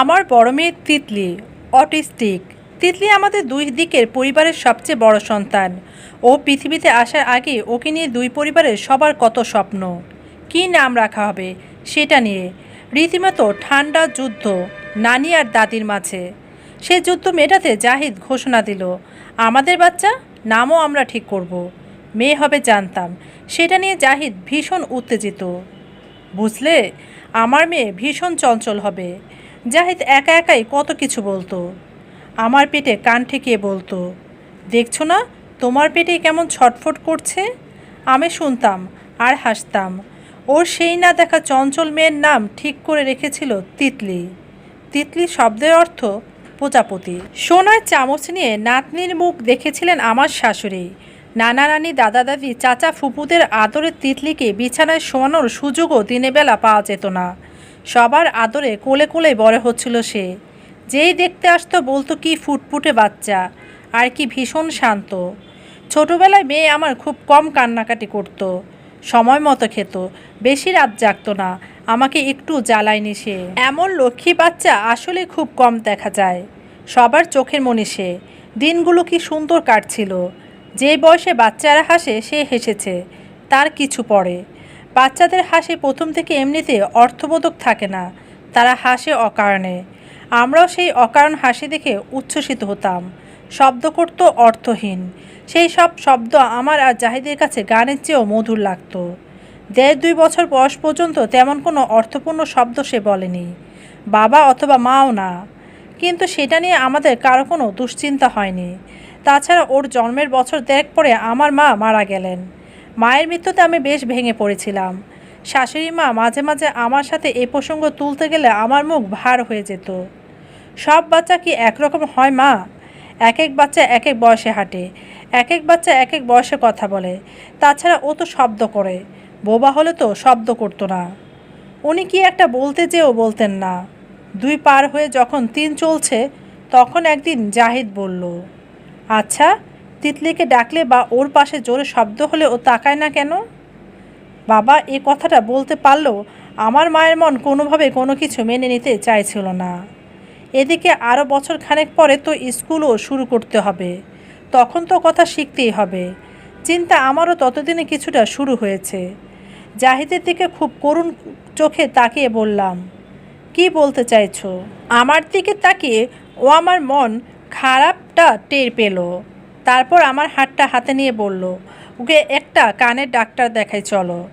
আমার বড় মেয়ে তিতলি, অটিস্টিক। তিতলি আমাদের দুই দিকের পরিবারের সবচেয়ে বড় সন্তান। ও পৃথিবীতে আসার আগে ওকে নিয়ে দুই পরিবারের সবার কত স্বপ্ন। কী নাম রাখা হবে, সেটা নিয়ে। রীতিমতো ঠান্ডা যুদ্ধ, নানি আর দাদির মাঝে। সে যুদ্ধ মেটাতে জাহিদ ঘোষণা দিল, আমাদের বাচ্চা, নামও আমরা ঠিক করব। মেয়ে হবে জানতাম। সেটা নিয়ে জাহিদ ভীষণ উত্তেজিত। বুঝলে, আমার মেয়ে ভীষণ চঞ্চল হবে। জাহিদ একা একাই কত কিছু বলতো। আমার পেটে কান ঠেকিয়ে বলতো, দেখছ না, তোমার পেটে কেমন ছটফট করছে? আমি শুনতাম আর হাসতাম। ওর সেই না দেখা চঞ্চল মেয়ের নাম ঠিক করে রেখেছিল তিতলি। তিতলি শব্দের অর্থ প্রজাপতি। সোনার চামচ নিয়ে নাতনির মুখ দেখেছিলেন আমার শাশুড়ি। নানা নানি দাদা দাদি, চাচা, ফুপুদের আদরে তিতলিকে বিছানায় শোয়ানোর সুযোগও দিনের বেলা পাওয়া যেত না। সবার আদরে কোলে কোলে বড় হচ্ছিল সে। যেই দেখতে আসতো বলতো কি ফুটফুটে বাচ্চা, আর কি ভীষণ শান্ত। ছোটবেলায় মেয়ে আমার খুব কম কান্নাকাটি করতো, সময় মতো খেত, বেশি রাত জাগতো না, আমাকে একটু জ্বালায়নি সে। এমন লক্ষ্মী বাচ্চা আসলে খুব কম দেখা যায়, সবার চোখের মনি সে। দিনগুলো কি সুন্দর কাটছিল, যে বয়সে বাচ্চারা হাসে সে হেসেছে, তার কিছু পড়ে বাচ্চাদের হাসি প্রথম থেকে এমনিতে অর্থবোধক থাকে না। তারা হাসে অকারণে। আমরাও সেই অকারণ হাসি দেখে উচ্ছ্বসিত হতাম। শব্দ করত অর্থহীন। সেই সব শব্দ আমার আর জাহিদের কাছে গানের চেয়েও মধুর লাগত। দেড় দুই বছর বয়স পর্যন্ত তেমন কোনো অর্থপূর্ণ শব্দ সে বলেনি। বাবা অথবা মাও না। কিন্তু সেটা নিয়ে আমাদের কারও কোনো দুশ্চিন্তা হয়নি। তাছাড়া ওর জন্মের বছর দেখ পরে আমার মা মারা গেলেন। মায়ের মৃত্যুতে আমি বেশ ভেঙে পড়েছিলাম। শাশুড়ি মা মাঝে মাঝে আমার সাথে এ প্রসঙ্গ তুলতে গেলে আমার মুখ ভার হয়ে যেত। সব বাচ্চা কি একরকম হয় মা? এক এক বাচ্চা এক এক বয়সে হাঁটে, এক এক বাচ্চা এক এক বয়সে কথা বলে। তাছাড়া ও তো শব্দ করে। বোবা হলে তো শব্দ করতো না। উনি কি একটা বলতে যেও বলতেন না। দুই পার হয়ে যখন তিন চলছে, তখন একদিন জাহিদ বলল আচ্ছা তিতলিকে ডাকলে বা ওর পাশে জোরে শব্দ হলে ও তাকায় না কেন? বাবা এ কথাটা বলতে পারলেও আমার মায়ের মন কোনোভাবে কোনো কিছু মেনে নিতে চাইছিল না। এদিকে আরও বছর খানেক পরে তো স্কুলও শুরু করতে হবে। তখন তো কথা শিখতেই হবে। চিন্তা আমারও ততদিনে কিছুটা শুরু হয়েছে। জাহিদের দিকে খুব করুণ চোখে তাকিয়ে বললাম, কি বলতে চাইছো? আমার দিকে তাকিয়ে ও আমার মন খারাপটা টের পেল। তারপর আমার হাতটা হাতে নিয়ে বলল, ওকে একটা কানের ডাক্তার দেখাই, চলো।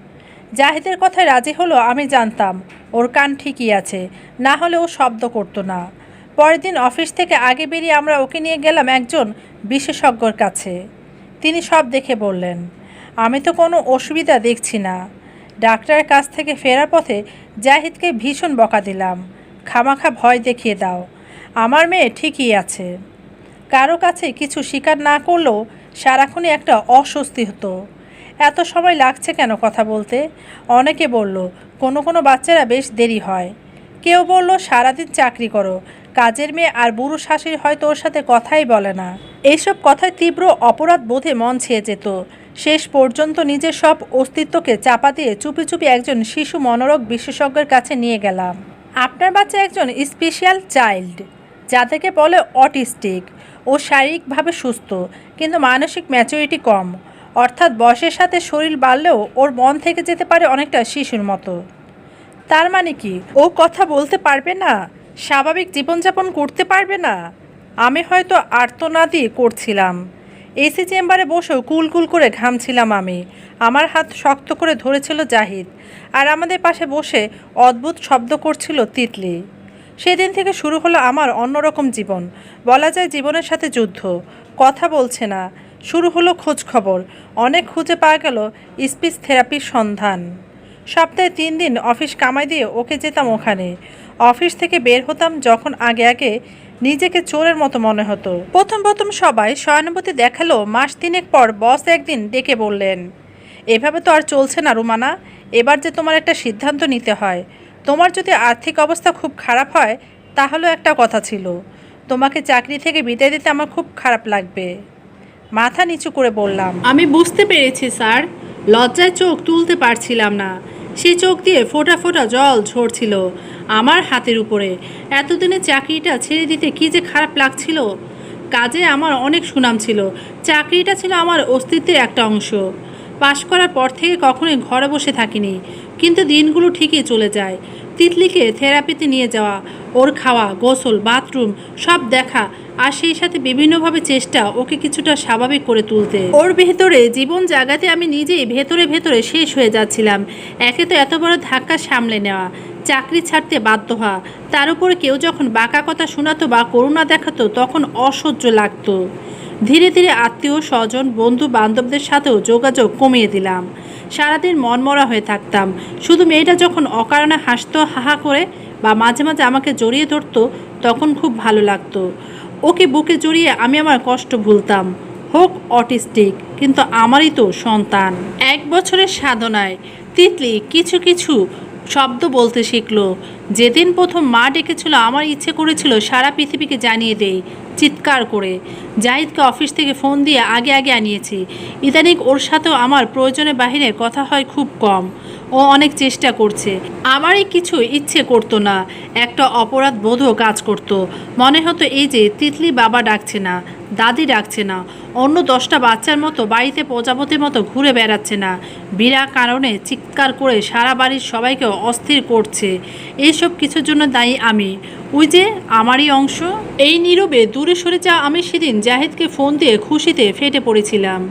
জাহিদের কথায় রাজি হলো, আমি জানতাম, ওর কান ঠিকই আছে, না হলে ও শব্দ করতো না। পরের দিন অফিস থেকে আগে বেরিয়ে আমরা ওকে নিয়ে গেলাম একজন বিশেষজ্ঞর কাছে। তিনি সব দেখে বললেন, আমি তো কোনো অসুবিধা দেখছি না। ডাক্তারের কাছ থেকে ফেরার পথে জাহিদকে ভীষণ বকা দিলাম। খামাখা ভয় দেখিয়ে দাও। আমার মেয়ে ঠিকই আছে। কারও কাছে কিছু স্বীকার না করলেও সারাক্ষণই একটা অস্বস্তি হতো। এত সময় লাগছে কেন কথা বলতে? অনেকে বলল, কোনো কোনো বাচ্চারা বেশ দেরি হয়। কেউ বলল, সারাদিন চাকরি করো, কাজের মেয়ে আর বুড়ো শাশুড়ি হয়তো ওর সাথে কথাই বলে না। এইসব কথায় তীব্র অপরাধ বোধে মন ছেয়ে যেত। শেষ পর্যন্ত নিজের সব অস্তিত্বকে চাপা দিয়ে চুপি চুপি একজন শিশু মনোরোগ বিশেষজ্ঞের কাছে নিয়ে গেলাম। আপনার বাচ্চা একজন স্পেশাল চাইল্ড যাদেরকে বলে অটিস্টিক। ও শারীরিকভাবে সুস্থ, কিন্তু মানসিক ম্যাচুরিটি কম। অর্থাৎ বয়সের সাথে শরীর বাড়লেও ওর মন থেকে যেতে পারে অনেকটা শিশুর মতো। তার মানে কি? ও কথা বলতে পারবে না? স্বাভাবিক জীবনযাপন করতে পারবে না? আমি হয়তো আর্তনাদি করছিলাম। এসি চেম্বারে বসেও কুলকুল করে ঘামছিলাম আমি। আমার হাত শক্ত করে ধরেছিল জাহিদ। আর আমাদের পাশে বসে অদ্ভুত শব্দ করছিল তিতলি। সেদিন থেকে শুরু হলো আমার অন্যরকম জীবন। বলা যায় জীবনের সাথে যুদ্ধ। কথা বলছে না। শুরু হলো খোঁজ খবর। অনেক খুঁজে পাওয়া গেল স্পিচ থেরাপির সন্ধান। সপ্তাহে তিন দিন অফিস কামাই দিয়ে ওকে যেতাম ওখানে। অফিস থেকে বের হতাম যখন আগে আগে নিজেকে চোরের মতো মনে হতো। প্রথম প্রথম সবাই সহানুভূতি দেখাল, মাস তিনেক পর বস একদিন ডেকে বললেন, এভাবে তো আর চলছে না রুমানা। এবার যে তোমার একটা সিদ্ধান্ত নিতে হয়। তোমার যদি আর্থিক অবস্থা খুব খারাপ হয়, তাহলেও একটা কথা ছিল। তোমাকে চাকরি থেকে বিদায় দিতে আমার খুব খারাপ লাগবে। মাথা নিচু করে বললাম। আমি বুঝতে পেরেছি, স্যার। লজ্জায় চোখ তুলতে পারছিলাম না। সে চোখ দিয়ে ফোটা ফোটা জল ঝরছিল আমার হাতের উপরে। এতদিনে চাকরিটা ছেড়ে দিতে কী যে খারাপ লাগছিল? কাজে আমার অনেক সুনাম ছিল। চাকরিটা ছিল আমার অস্তিত্বের একটা অংশ। পাশ করার পর থেকে কখনোই ঘরে বসে থাকিনি। কিন্তু দিনগুলো ঠিকই চলে যায়। তিতলিকে থেরাপিতে নিয়ে যাওয়া, ওর খাওয়া, গোসল, বাথরুম সব দেখা আর সেই সাথে বিভিন্নভাবে চেষ্টা ওকে কিছুটা স্বাভাবিক করে তুলতে। ওর ভেতরে জীবন জাগাতে আমি নিজেই ভেতরে ভেতরে শেষ হয়ে যাচ্ছিলাম। একে তো এত বড় ধাক্কা সামলে নেওয়া, চাকরি ছাড়তে বাধ্য হওয়া, তার উপরে কেউ যখন বাঁকা কথা শোনাতো বা করুণা দেখাতো তখন অসহ্য লাগতো। ধীরে ধীরে আত্মীয়, স্বজন বন্ধু বান্ধবদের সাথেও যোগাযোগ কমিয়ে দিলাম। সারাদিন মনমরা হয়ে থাকতাম। শুধু মেয়েটা যখন অকারণে হাসতো, হাহা করে বা মাঝে মাঝে আমাকে জড়িয়ে ধরত, তখন খুব ভালো লাগতো। ওকে বুকে জড়িয়ে আমি আমার কষ্ট ভুলতাম। হোক অটিস্টিক, কিন্তু আমারই তো সন্তান। এক বছরের সাধনায়, তিতলি, কিছু কিছু শব্দ বলতে শিখল। যেদিন প্রথম মা ডেকেছিল, আমার ইচ্ছে করেছিল সারা পৃথিবীকে জানিয়ে দেই। চিৎকার করে। জাহিদকে অফিস থেকে ফোন দিয়ে আগে আগে আনিয়েছি। ইদানিক ওর সাথেও আমার প্রয়োজনের বাহিরে কথা হয় খুব কম। ও অনেক চেষ্টা করছে। আমারই কিছু ইচ্ছে করতো না। একটা অপরাধ বোধও কাজ করতো। মনে হতো এই যে, তিতলি বাবা ডাকছে না, দাদি ডাকছে না, অন্য দশটা বাচ্চার মতো বাড়িতে প্রজাপতির মতো ঘুরে বেড়াচ্ছে না। বিরা কারণে চিৎকার করে সারা বাড়ির সবাইকে অস্থির করছে। এইসব কিছুর জন্য দায়ী আমি। ওই যে, আমারই অংশ। এই নীরবে দূরে সরে যা আমি সেদিন জাহিদকে ফোন দিয়ে খুশিতে ফেটে পড়েছিলাম।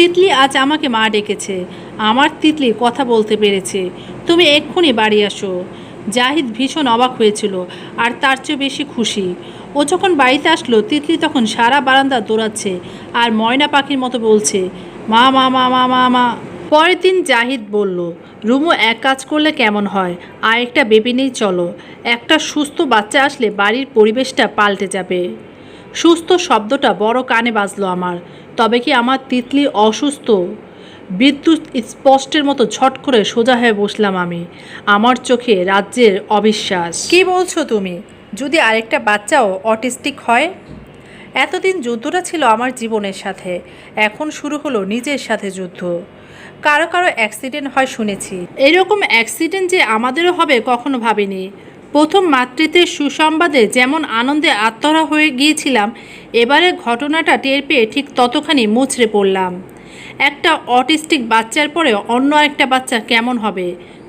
তিতলি আজ আমাকে মা ডেকেছে। আমার তিতলি কথা বলতে পেরেছে। তুমি এক্ষুনি বাড়ি আসো। জাহিদ ভীষণ অবাক হয়েছিল আর তার চেয়ে বেশি খুশি। ও যখন বাড়িতে আসলো, তিতলি তখন সারা বারান্দা দৌড়াচ্ছে আর ময়না পাখির মতো বলছে, মা মা মা মা মা মা। পরের দিন জাহিদ বলল, রুমু, এক কাজ করলে কেমন হয়? আর একটা বেবি নেই চলো। একটা সুস্থ বাচ্চা আসলে বাড়ির পরিবেশটা পাল্টে যাবে। সুস্থ শব্দটা বড় কানে বাজলো আমার। তবে কি আমার তিতলি অসুস্থ? বিদ্যুৎ স্পষ্টের মতো ঝট করে সোজা হয়ে বসলাম আমি। আমার চোখে রাজ্যের অবিশ্বাস। কি বলছো তুমি? যদি আরেকটা বাচ্চাও অটিস্টিক হয়? এতদিন যুদ্ধটা ছিল আমার জীবনের সাথে। এখন শুরু হলো নিজের সাথে যুদ্ধ। কারও কারও অ্যাক্সিডেন্ট হয় শুনেছি। এরকম অ্যাক্সিডেন্ট যে আমাদেরও হবে কখনো ভাবিনি। প্রথম মাতৃত্বের সুসংবাদে যেমন আনন্দে আত্মহারা হয়ে গিয়েছিলাম, এবারে ঘটনাটা টের পেয়ে ঠিক ততখানি মুচড়ে পড়লাম। একটা অটিস্টিক বাচ্চার পরে অন্য একটা বাচ্চা কেমন হবে,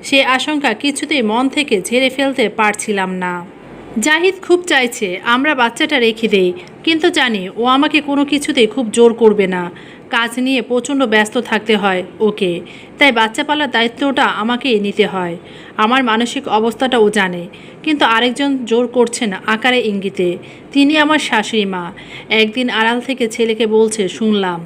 সে আশঙ্কা কিছুতেই মন থেকে ঝেড়ে ফেলতে পারছিলাম না। জাহিদ খুব চাইছে, আমরা বাচ্চাটা রেখে দেই, কিন্তু জানি ও আমাকে কোনো কিছুতেই খুব জোর করবে না। কাজ নিয়ে প্রচণ্ড ব্যস্ত থাকতে হয় ওকে, তাই বাচ্চা পালার দায়িত্বটা আমাকেই নিতে হয়। আমার মানসিক অবস্থাটা ও জানে। কিন্তু আরেকজন জোর করছেন আকারে ইঙ্গিতে। তিনি আমার শাশুড়ি মা। একদিন আড়াল থেকে ছেলেকে বলছে, শুনলাম।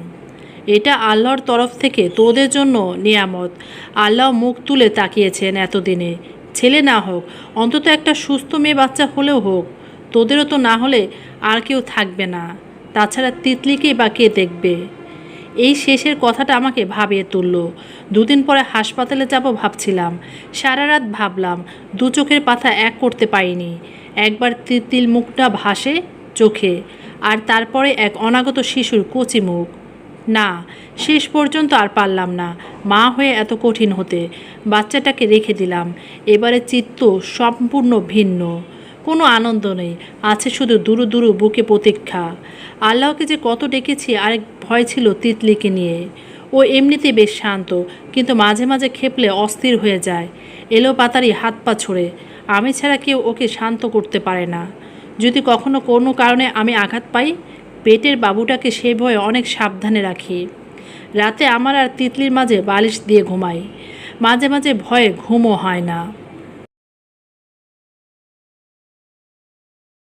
এটা আল্লাহর তরফ থেকে তোদের জন্য নিয়ামত। আল্লাহ মুখ তুলে তাকিয়েছেন এতদিনে। ছেলে না হোক, অন্তত একটা সুস্থ মেয়ে বাচ্চা হলেও হোক, তোদেরও তো না হলে আর কেউ থাকবে না। তাছাড়া তিতলিকেই বা কে দেখবে? এই শেষের কথাটা আমাকে ভাবিয়ে তুলল। দুদিন পরে হাসপাতালে যাব ভাবছিলাম। সারা রাত ভাবলাম, দু চোখের পাথা এক করতে পারিনি। একবার তিতিল মুখটা ভাসে চোখে, আর তারপরে এক অনাগত শিশুর কচি মুখ। না, শেষ পর্যন্ত আর পারলাম না। মা হয়ে এত কঠিন হতে বাচ্চাটাকে রেখে দিলাম। এবারে চিত্ত সম্পূর্ণ ভিন্ন। কোনো আনন্দ নেই, আছে শুধু দুরু দুরু বুকে প্রতীক্ষা। আল্লাহকে যে কত ডেকেছি, আরেক ভয় ছিল তিতলিকে নিয়ে। ও এমনিতে বেশ শান্ত, কিন্তু মাঝে মাঝে খেপলে অস্থির হয়ে যায়। এলো পাতারি হাত পা ছড়ে। আমি ছাড়া কেউ ওকে শান্ত করতে পারে না। যদি কখনো কোনো কারণে আমি আঘাত পাই, পেটের বাবুটাকে সে ভয়ে অনেক সাবধানে রাখি। রাতে আমার আর তিতলির মাঝে বালিশ দিয়ে ঘুমাই। মাঝে মাঝে ভয়ে ঘুমও হয় না।